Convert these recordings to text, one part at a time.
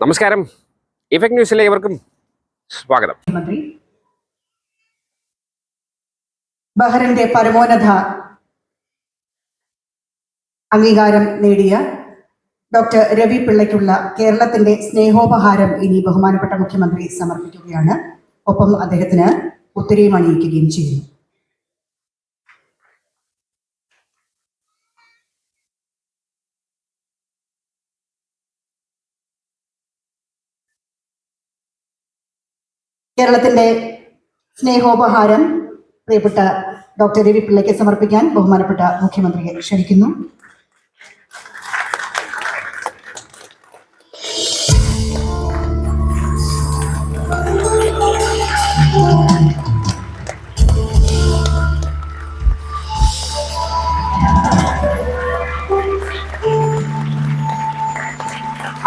നമസ്കാരം. ഇഫക്ട് ന്യൂസിലെ ഇവർക്കും സ്വാഗതം. ബഹ്റിന്റെ പരമോന്നത അംഗീകാരം നേടിയ ഡോക്ടർ രവി പിള്ളയ്ക്കുള്ള കേരളത്തിന്റെ സ്നേഹോപഹാരം ഇനി ബഹുമാനപ്പെട്ട മുഖ്യമന്ത്രി സമർപ്പിക്കുകയാണ്. ഒപ്പം അദ്ദേഹത്തിന് ഉത്തരയും അണിയിക്കുകയും ചെയ്യുന്നു. കേരളത്തിന്റെ സ്നേഹോപഹാരം പ്രിയപ്പെട്ട ഡോക്ടർ രവി പിള്ളയ്ക്ക് സമർപ്പിക്കാൻ ബഹുമാനപ്പെട്ട മുഖ്യമന്ത്രിയെ ക്ഷണിക്കുന്നു.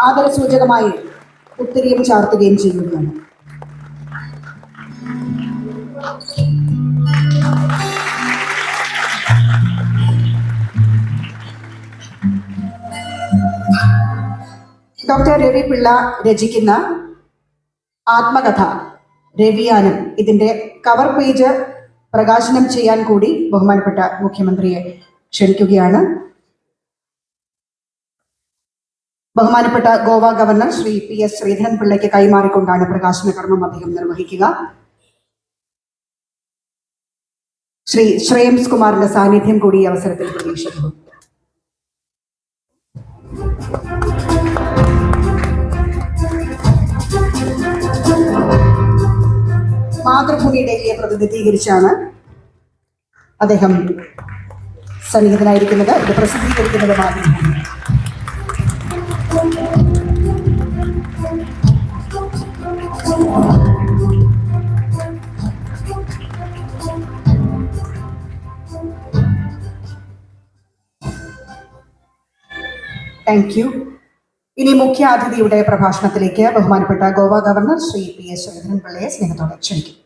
ആദരസൂചകമായി ഒത്തിരിയും ചാർത്തുകയും ചെയ്യുകയാണ് ഡോക്ടർ രവി പിള്ള രചിക്കുന്ന ആത്മകഥ രവിയാനം. ഇതിന്റെ കവർ പേജ് പ്രകാശനം ചെയ്യാൻ കൂടി ബഹുമാനപ്പെട്ട മുഖ്യമന്ത്രിയെ ക്ഷണിക്കുകയാണ്. ബഹുമാനപ്പെട്ട Goa governor Shri P S Sreedharan പിള്ളയ്ക്ക് കൈമാറിക്കൊണ്ടാണ് പ്രകാശന കർമ്മം അദ്ദേഹം നിർവഹിക്കുക. ശ്രീ ശ്രേയംസ് കുമാറിന്റെ സാന്നിധ്യം കൂടി ഈ അവസരത്തിൽ പ്രതീക്ഷിക്കുന്നു. മാതൃഭൂമി ഡൽഹിയെ പ്രതിനിധീകരിച്ചാണ് അദ്ദേഹം സന്നിഹിതനായിരിക്കുന്നത് ഇത് പ്രസിദ്ധീകരിക്കുന്നത് മാതൃഭൂമി താങ്ക് യു ഇനി മുഖ്യ അതിഥിയുടെ പ്രഭാഷണത്തിലേക്ക് ബഹുമാനപ്പെട്ട Goa governor Shri P S Sreedharan പിള്ളയെ സ്നേഹത്തോടെ ക്ഷണിക്കും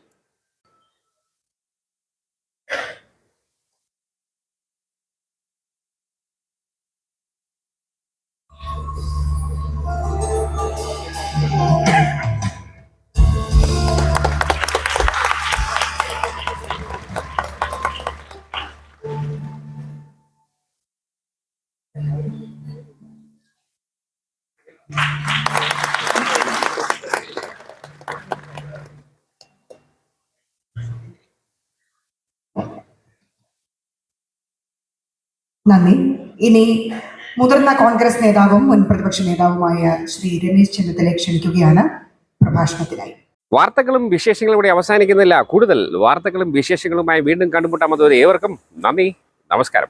നന്ദി. ഇനി മുതിർന്ന കോൺഗ്രസ് നേതാവും മുൻ പ്രതിപക്ഷ നേതാവുമായ ശ്രീ രമേശ് ചെന്നിത്തലയെ ക്ഷണിക്കുകയാണ് പ്രഭാഷണത്തിനായി. വാർത്തകളും വിശേഷങ്ങളും ഇവിടെ അവസാനിക്കുന്നില്ല. കൂടുതൽ വാർത്തകളും വിശേഷങ്ങളുമായി വീണ്ടും കണ്ടുമുട്ടാമത് ഏവർക്കും നന്ദി. നമസ്കാരം.